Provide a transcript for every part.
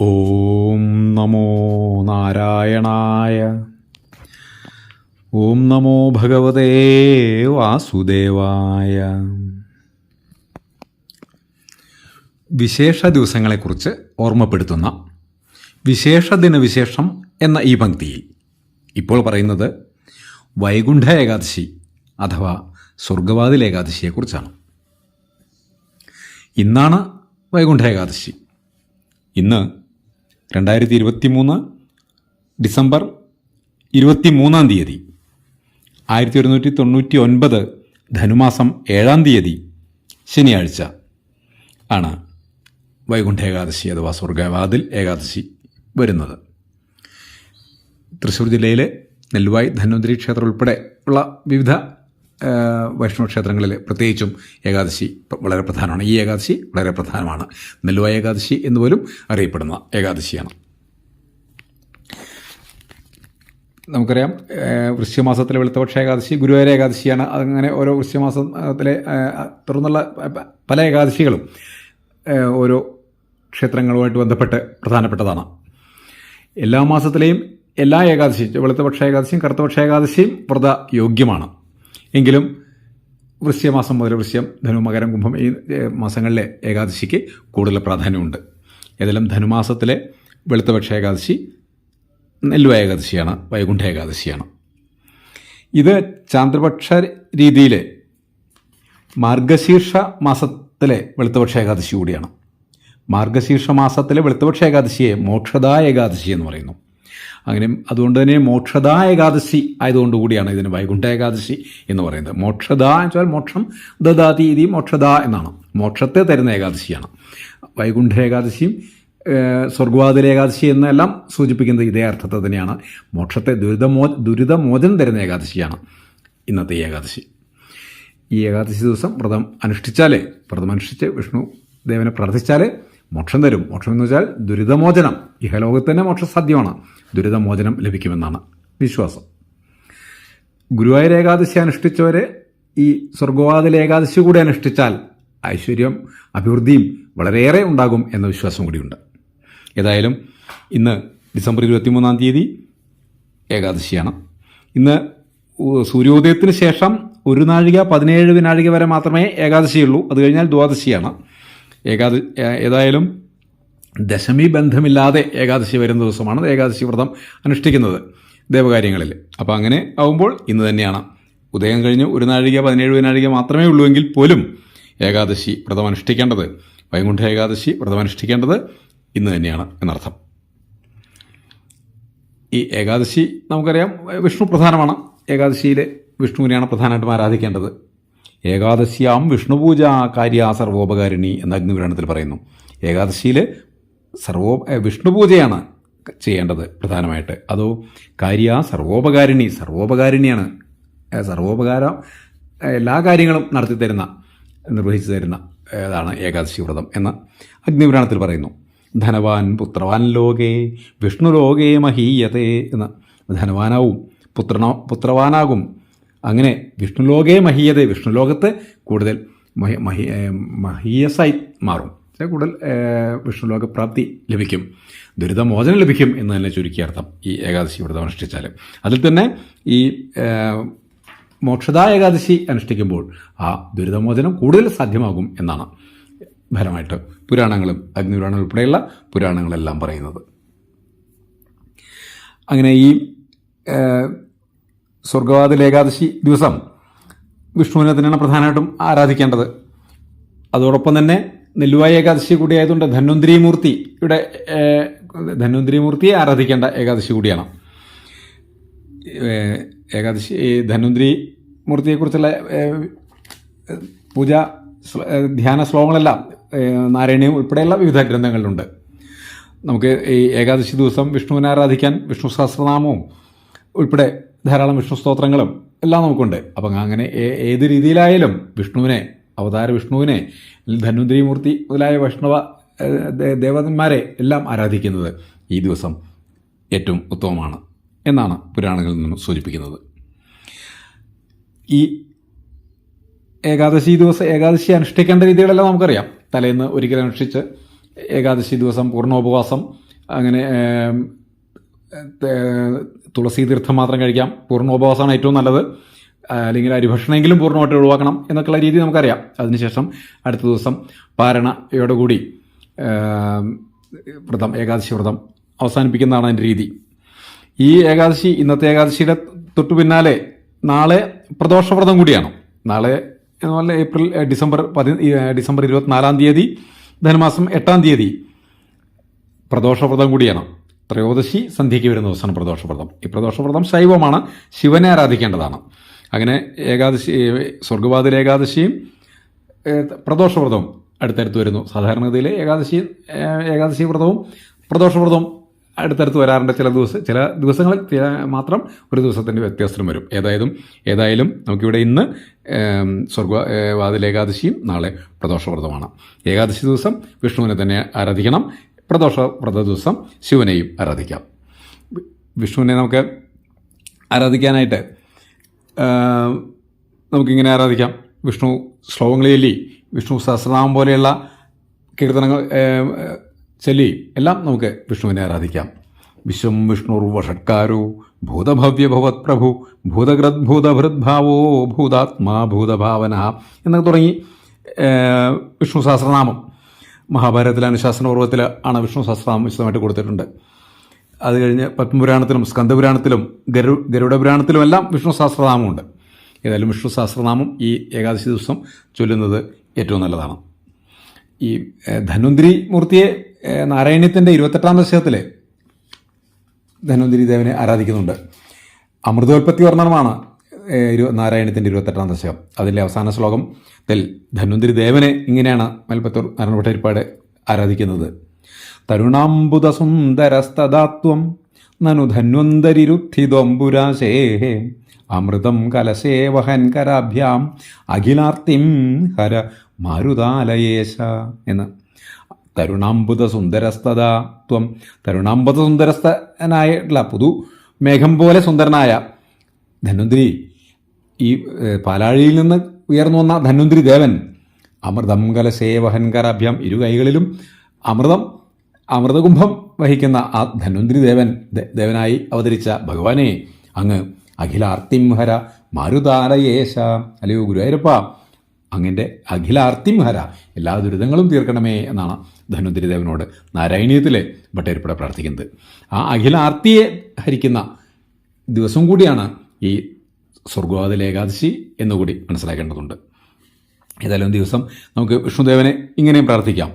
ഓം നമോ നാരായണായ. ഓം നമോ ഭഗവതേ വാസുദേവായ. വിശേഷ ദിവസങ്ങളെക്കുറിച്ച് ഓർമ്മപ്പെടുത്തുന്ന വിശേഷ ദിനവിശേഷം എന്ന ഈ പങ്ക്തിയിൽ. ഇപ്പോൾ പറയുന്നത് വൈകുണ്ഠ ഏകാദശി അഥവാ സ്വർഗവാതിൽ ഏകാദശിയെക്കുറിച്ചാണ്. ഇന്നാണ് വൈകുണ്ഠ ഏകാദശി. ഇന്ന് രണ്ടായിരത്തി ഇരുപത്തി മൂന്ന് ഡിസംബർ ഇരുപത്തി മൂന്നാം തീയതി. ആയിരത്തി ഒരുന്നൂറ്റി തൊണ്ണൂറ്റി ഒൻപത് ധനുമാസം ഏഴാം തീയതി ശനിയാഴ്ച ആണ് വൈകുണ്ഠ ഏകാദശി അഥവാ സ്വർഗവാതിൽ ഏകാദശി വരുന്നത്. തൃശ്ശൂർ ജില്ലയിലെ നെല്ലുവായി ധന്വന്തരി ക്ഷേത്രം ഉൾപ്പെടെ ഉള്ള വിവിധ വൈഷ്ണവ ക്ഷേത്രങ്ങളിൽ പ്രത്യേകിച്ചും ഏകാദശി വളരെ പ്രധാനമാണ്. ഈ ഏകാദശി വളരെ പ്രധാനമാണ്. നെല്ലുവ ഏകാദശി എന്ന് പോലും അറിയപ്പെടുന്ന ഏകാദശിയാണ്. നമുക്കറിയാം വൃശ്യമാസത്തിലെ വെളുത്തപക്ഷ ഏകാദശി ഗുരുവായൂർ ഏകാദശിയാണ്. അങ്ങനെ ഓരോ വൃശ്യമാസത്തിലെ തുടർന്നുള്ള പല ഏകാദശികളും ഓരോ ക്ഷേത്രങ്ങളുമായിട്ട് ബന്ധപ്പെട്ട് പ്രധാനപ്പെട്ടതാണ്. എല്ലാ മാസത്തിലെയും എല്ലാ ഏകാദശിയും വെളുത്തപക്ഷ ഏകാദശിയും കറുത്തപക്ഷ ഏകാദശിയും വ്രത യോഗ്യമാണ്. എങ്കിലും വൃശ്യമാസം മാസം മുതൽ വൃശ്യം ധനു മകരം കുംഭം ഈ മാസങ്ങളിലെ ഏകാദശിക്ക് കൂടുതൽ പ്രാധാന്യമുണ്ട്. ഏതെല്ലാം ധനുമാസത്തിലെ വെളുത്തപക്ഷ ഏകാദശി നെല്ലുവ ഏകാദശിയാണ് വൈകുണ്ഠ ഏകാദശിയാണ്. ഇത് ചാന്ദ്രപക്ഷ രീതിയിലെ മാർഗശീർഷ മാസത്തിലെ വെളുത്തപക്ഷ ഏകാദശി കൂടിയാണ്. മാർഗശീർഷ മാസത്തിലെ വെളുത്തപക്ഷ ഏകാദശിയെ മോക്ഷദായ ഏകാദശി എന്ന് പറയുന്നു. അങ്ങനെ അതുകൊണ്ട് തന്നെ മോക്ഷദാ ഏകാദശി ആയതുകൊണ്ട് കൂടിയാണ് ഇതിന് വൈകുണ്ഠ ഏകാദശി എന്ന് പറയുന്നത്. മോക്ഷദാ എന്ന് വെച്ചാൽ മോക്ഷം ദദാതി ഇതി മോക്ഷദാ എന്നാണ്. മോക്ഷത്തെ തരുന്ന ഏകാദശിയാണ്. വൈകുണ്ഠ ഏകാദശിയും ഏഹ്, ഏകാദശി എന്നെല്ലാം സൂചിപ്പിക്കുന്നത് ഇതേ അർത്ഥത്തെ തന്നെയാണ്. മോക്ഷത്തെ ദുരിതമോ ദുരിതമോചനം തരുന്ന ഏകാദശിയാണ് ഇന്നത്തെ ഏകാദശി. ഈ ഏകാദശി ദിവസം വ്രതം അനുഷ്ഠിച്ചാലേ വ്രതം അനുഷ്ഠിച്ച് വിഷ്ണു ദേവനെ പ്രാർത്ഥിച്ചാലേ മോക്ഷം തരും. മോക്ഷം എന്ന് വെച്ചാൽ ദുരിതമോചനം. ഇഹലോകത്ത് തന്നെ മോക്ഷം സാധ്യമാണ്. ദുരിതമോചനം ലഭിക്കുമെന്നാണ് വിശ്വാസം. ഗുരുവായൂർ ഏകാദശി അനുഷ്ഠിച്ചവരെ ഈ സ്വർഗവാതിൽ ഏകാദശി കൂടി അനുഷ്ഠിച്ചാൽ ഐശ്വര്യം അഭിവൃദ്ധിയും വളരെയേറെ ഉണ്ടാകും എന്ന വിശ്വാസം കൂടിയുണ്ട്. ഏതായാലും ഇന്ന് ഡിസംബർ ഇരുപത്തിമൂന്നാം തീയതി ഏകാദശിയാണ്. ഇന്ന് സൂര്യോദയത്തിന് ശേഷം ഒരു നാഴിക പതിനേഴ് വിനാഴിക വരെ മാത്രമേ ഏകാദശിയുള്ളൂ. അത് കഴിഞ്ഞാൽ ദ്വാദശിയാണ്. ഏകാദ ഏതായാലും ദശമി ബന്ധമില്ലാതെ ഏകാദശി വരുന്ന ദിവസമാണ് ഏകാദശി വ്രതം അനുഷ്ഠിക്കുന്നത് ദേവകാര്യങ്ങളിൽ. അപ്പോൾ അങ്ങനെ ആവുമ്പോൾ ഇന്ന് തന്നെയാണ്. ഉദയം കഴിഞ്ഞ് ഒരു നാഴിക പതിനേഴ് വിനാഴിക മാത്രമേ ഉള്ളൂ എങ്കിൽ പോലും ഏകാദശി വ്രതം അനുഷ്ഠിക്കേണ്ടത് വൈകുണ്ഠ ഏകാദശി വ്രതം അനുഷ്ഠിക്കേണ്ടത് ഇന്ന് തന്നെയാണ് എന്നർത്ഥം. ഈ ഏകാദശി നമുക്കറിയാം വിഷ്ണു പ്രധാനമാണ്. ഏകാദശിയിൽ വിഷ്ണുവിനെയാണ് പ്രധാനമായിട്ടും ആരാധിക്കേണ്ടത്. ഏകാദശിയാം വിഷ്ണുപൂജ കാര്യ സർവോപകാരിണി എന്ന അഗ്നിപുരാണത്തിൽ പറയുന്നു. ഏകാദശിയിൽ സർവോ വിഷ്ണുപൂജയാണ് ചെയ്യേണ്ടത് പ്രധാനമായിട്ട്. അതോ കാര്യ സർവോപകാരിണി സർവോപകാരിണിയാണ് സർവോപകാരം എല്ലാ കാര്യങ്ങളും നടത്തി തരുന്ന നിർവഹിച്ചു തരുന്ന ഏതാണ് ഏകാദശി വ്രതം എന്ന് അഗ്നിപുരാണത്തിൽ പറയുന്നു. ധനവാൻ പുത്രവാൻ ലോകേ വിഷ്ണു ലോകേ മഹീയതേ എന്ന് ധനവാനാവും പുത്രനോ പുത്രവാനാകും അങ്ങനെ വിഷ്ണുലോകേ മഹീയത വിഷ്ണുലോകത്ത് കൂടുതൽ മഹി മഹി മഹീയസായി മാറും. കൂടുതൽ വിഷ്ണുലോക പ്രാപ്തി ലഭിക്കും. ദുരിതമോചനം ലഭിക്കും എന്ന് തന്നെ ചുരുക്കിയ അർത്ഥം ഈ ഏകാദശി വ്രതം അനുഷ്ഠിച്ചാൽ അതിൽ തന്നെ ഈ മോക്ഷതാ ഏകാദശി അനുഷ്ഠിക്കുമ്പോൾ ആ ദുരിതമോചനം കൂടുതൽ സാധ്യമാകും എന്നാണ് ഫലമായിട്ട് പുരാണങ്ങളും അഗ്നിപുരാണം ഉൾപ്പെടെയുള്ള പുരാണങ്ങളെല്ലാം പറയുന്നത്. അങ്ങനെ ഈ സ്വർഗവാതിൽ ഏകാദശി ദിവസം വിഷ്ണുവിനെ തന്നെയാണ് പ്രധാനമായിട്ടും ആരാധിക്കേണ്ടത്. അതോടൊപ്പം തന്നെ നെല്ലുവായി ഏകാദശി കൂടി ആയതുകൊണ്ട് ധന്വന്തിരി മൂർത്തി ഇവിടെ ധന്വന്തിരി മൂർത്തിയെ ആരാധിക്കേണ്ട ഏകാദശി കൂടിയാണ്. ഏകാദശി ധന്വന്തിരി മൂർത്തിയെക്കുറിച്ചുള്ള പൂജ ധ്യാന ശ്ലോകങ്ങളെല്ലാം നാരായണീയം ഉൾപ്പെടെയുള്ള വിവിധ ഗ്രന്ഥങ്ങളിലുണ്ട്. നമുക്ക് ഈ ഏകാദശി ദിവസം വിഷ്ണുവിനെ ആരാധിക്കാൻ വിഷ്ണു സഹസ്രനാമവും ഉൾപ്പെടെ ധാരാളം വിഷ്ണു സ്തോത്രങ്ങളും എല്ലാം നമുക്കുണ്ട്. അപ്പം അങ്ങനെ ഏത് രീതിയിലായാലും വിഷ്ണുവിനെ അവതാര വിഷ്ണുവിനെ ധന്വന്തിരിമൂർത്തി മുതലായ വൈഷ്ണവ ദേവന്മാരെ എല്ലാം ആരാധിക്കുന്നത് ഈ ദിവസം ഏറ്റവും ഉത്തമമാണ് എന്നാണ് പുരാണങ്ങളിൽ നിന്നും സൂചിപ്പിക്കുന്നത്. ഈ ഏകാദശി ദിവസം ഏകാദശി അനുഷ്ഠിക്കേണ്ട രീതികളെല്ലാം നമുക്കറിയാം. തലേന്ന് ഒരിക്കലും അനുഷ്ഠിച്ച് ഏകാദശി ദിവസം പൂർണോപവാസം അങ്ങനെ തുളസി തീർത്ഥം മാത്രം കഴിക്കാം. പൂർണോപവാസമാണ് ഏറ്റവും നല്ലത്. അല്ലെങ്കിൽ അരിഭക്ഷണമെങ്കിലും പൂർണമായിട്ട് ഒഴിവാക്കണം എന്നൊക്കെയുള്ള രീതി നമുക്കറിയാം. അതിനുശേഷം അടുത്ത ദിവസം പാരണയോടുകൂടി വ്രതം ഏകാദശി വ്രതം അവസാനിപ്പിക്കുന്നതാണ് അതിന്റെ രീതി. ഈ ഏകാദശി ഇന്നത്തെ ഏകാദശിയുടെ തൊട്ടു പിന്നാലെ നാളെ പ്രദോഷവ്രതം കൂടിയാണ്. നാളെ എന്ന് പറഞ്ഞാൽ ഏപ്രിൽ ഡിസംബർ പതി ഡിസംബർ ഇരുപത്തിനാലാം തീയതി ധനുമാസം എട്ടാം തീയതി പ്രദോഷവ്രതം കൂടിയാണ്. ത്രയോദശി സന്ധ്യയ്ക്ക് വരുന്ന ദിവസമാണ് പ്രദോഷവ്രതം. ഈ പ്രദോഷവ്രതം ശൈവമാണ്. ശിവനെ ആരാധിക്കേണ്ടതാണ്. അങ്ങനെ ഏകാദശി സ്വർഗവാതിൽ ഏകാദശിയും പ്രദോഷവ്രതവും അടുത്തടുത്ത് വരുന്നു. സാധാരണഗതിയിൽ ഏകാദശി ഏകാദശി വ്രതവും പ്രദോഷവ്രതവും അടുത്തടുത്ത് വരാറുണ്ട്. ചില ദിവസം ചില ദിവസങ്ങളിൽ മാത്രം ഒരു ദിവസത്തിന്റെ വ്യത്യാസം വരും. ഏതായാലും ഏതായാലും നമുക്കിവിടെ ഇന്ന് സ്വർഗ വാതിൽ ഏകാദശിയും നാളെ പ്രദോഷവ്രതമാണ് ഏകാദശി ദിവസം വിഷ്ണുവിനെ തന്നെ ആരാധിക്കണം. പ്രദോഷ വ്രത ദിവസം ശിവനെയും ആരാധിക്കാം. വിഷ്ണുവിനെ നമുക്ക് ആരാധിക്കാനായിട്ട് നമുക്കിങ്ങനെ ആരാധിക്കാം. വിഷ്ണു ശ്ലോകങ്ങൾ ചൊല്ലി വിഷ്ണു സഹസ്രനാമം പോലെയുള്ള കീർത്തനങ്ങൾ ചൊല്ലി എല്ലാം നമുക്ക് വിഷ്ണുവിനെ ആരാധിക്കാം. വിശ്വം വിഷ്ണുർ വഷട്കാരോ ഭൂതഭവ്യ ഭവത് പ്രഭു ഭൂതകൃത് ഭൂതഭൃദ്ഭാവോ ഭൂതാത്മാ ഭൂതഭാവന എന്നൊക്കെ തുടങ്ങി വിഷ്ണു സഹസ്രനാമം. മഹാഭാരതത്തിലെ അനുശാസന പർവത്തിൽ ആണ് വിഷ്ണു സഹസ്രനാമം വിശദമായിട്ട് കൊടുത്തിട്ടുണ്ട്. അത് കഴിഞ്ഞ് പത്മപുരാണത്തിലും സ്കന്ദപുരാണത്തിലും ഗരു ഗരുഡപുരാണത്തിലും എല്ലാം വിഷ്ണു സഹസ്രനാമമുണ്ട്. ഏതായാലും വിഷ്ണു സഹസ്രനാമം ഈ ഏകാദശി ദിവസം ചൊല്ലുന്നത് ഏറ്റവും നല്ലതാണ്. ഈ ധന്വന്തിരി മൂർത്തിയെ നാരായണ്യത്തിന്റെ ഇരുപത്തെട്ടാം ദശകത്തിൽ ധന്വന്തിരി ദേവനെ ആരാധിക്കുന്നുണ്ട്. അമൃതോൽപത്തി വർണനമാണ് ഇരു നാരായണത്തിന്റെ ഇരുപത്തെട്ടാം ദശകം. അതിലെ അവസാന ശ്ലോകം ശ്ലോകത്തിൽ ധന്വന്തിരി ദേവനെ ഇങ്ങനെയാണ് മൽപ്പത്തൂർ നാരായണഭട്ടരിപ്പാട് ആരാധിക്കുന്നത്. തരുണാംബുധസുന്ദരസ്തദാത്വം നനു ധന്വന്തരിരുദ്ധിതൊമ്പുരാശേ അമൃതം കലശേ വഹൻ കരാഭ്യാം അഖിലാർത്തിം ഹര മാരുതാലയേശ എന്ന്. തരുണാംബുത സുന്ദരസ്തദാ ത്വം സുന്ദരസ്ഥനായിട്ടുള്ള പുതു മേഘം പോലെ സുന്ദരനായ ധന്വന്തിരി ഈ പാലാഴിയിൽ നിന്ന് ഉയർന്നു വന്ന ധന്വന്തിരി ദേവൻ അമൃതം കലശേവഹൻകരാഭ്യാം ഇരു കൈകളിലും അമൃതം അമൃതകുംഭം വഹിക്കുന്ന ആ ധന്വന്തിരി ദേവൻ ദേവനായി അവതരിച്ച ഭഗവാനെ അങ്ങ് അഖിലാർത്തിംഹര മരുതാരയേശ. അല്ലയോ ഗുരുവായൂരപ്പ അങ്ങന്റെ അഖിലാർത്തിംഹര എല്ലാ ദുരിതങ്ങളും തീർക്കണമേ എന്നാണ് ധന്വന്തിരി ദേവനോട് നാരായണീയത്തിലെ ഭട്ടേരിപ്പുഴ പ്രാർത്ഥിക്കുന്നത്. ആ അഖിലാർത്തിയെ ഹരിക്കുന്ന ദിവസം കൂടിയാണ് ഈ സ്വർഗവാതിൽ ഏകാദശി എന്നുകൂടി മനസ്സിലാക്കേണ്ടതുണ്ട്. ഏതായാലും ദിവസം നമുക്ക് വിഷ്ണുദേവനെ ഇങ്ങനെയും പ്രാർത്ഥിക്കാം.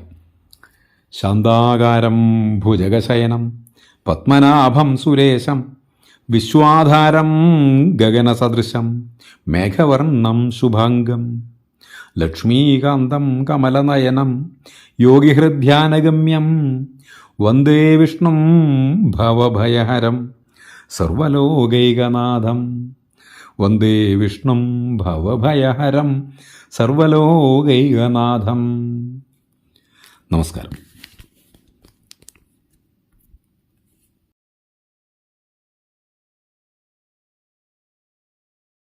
ശാന്താകാരം ഭുജഗശയനം പത്മനാഭം സുരേശം വിശ്വാധാരം ഗഗനസദൃശം മേഘവർണം ശുഭാംഗം ലക്ഷ്മീകാന്തം കമലനയനം യോഗിഹൃദ്ധ്യാനഗമ്യം വന്ദേ വിഷ്ണും ഭവഭയഹരം സർവലോകൈകനാഥം വന്ദേ വിഷ്ണും ഭവഭയഹരം സർവലോകൈകനാഥം. നമസ്കാരം.